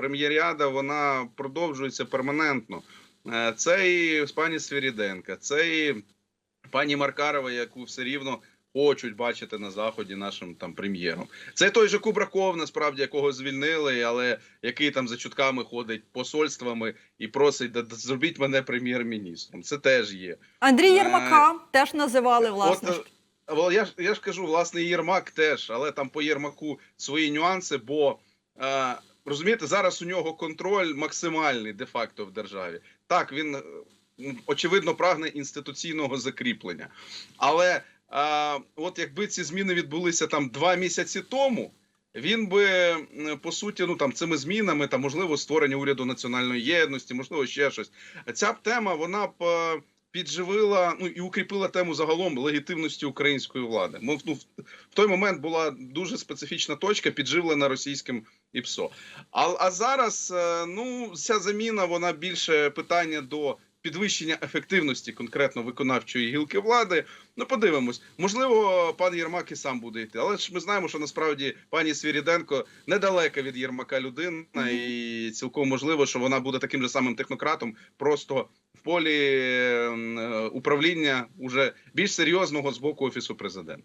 прем'єріада вона продовжується перманентно. Е, Це і пані Свіріденка, це і пані Маркарова, яку все рівно хочуть бачити на заході нашим там прем'єром. Це той же Кубраков, насправді якого звільнили, але який там за чутками ходить посольствами і просить «Да- да зробіть мене прем'єр-міністром. Це теж є. Андрій Єрмака теж називали власне. От, е, я ж я ж кажу, власне, Єрмак теж, але там по Єрмаку свої нюанси, бо е, розумієте, зараз у нього контроль максимальний де-факто в державі. Так, він е, очевидно прагне інституційного закріплення. Але е, от якби ці зміни відбулися там два місяці тому. Він би по суті, ну там цими змінами, там можливо створення уряду національної єдності, можливо, ще щось. Ця б тема вона б е, підживила ну і укріпила тему загалом легітимності української влади. Мов ну, в, той момент була дуже специфічна точка, підживлена російським ІПСО. А, а зараз е, ну ця заміна вона більше питання до. Підвищення ефективності конкретно виконавчої гілки влади. Ну, подивимось. Можливо, пан Єрмак і сам буде йти. Але ж ми знаємо, що насправді пані Свіріденко недалека від Єрмака людина, і цілком можливо, що вона буде таким же самим технократом, просто в полі е, управління уже більш серйозного з боку офісу президента.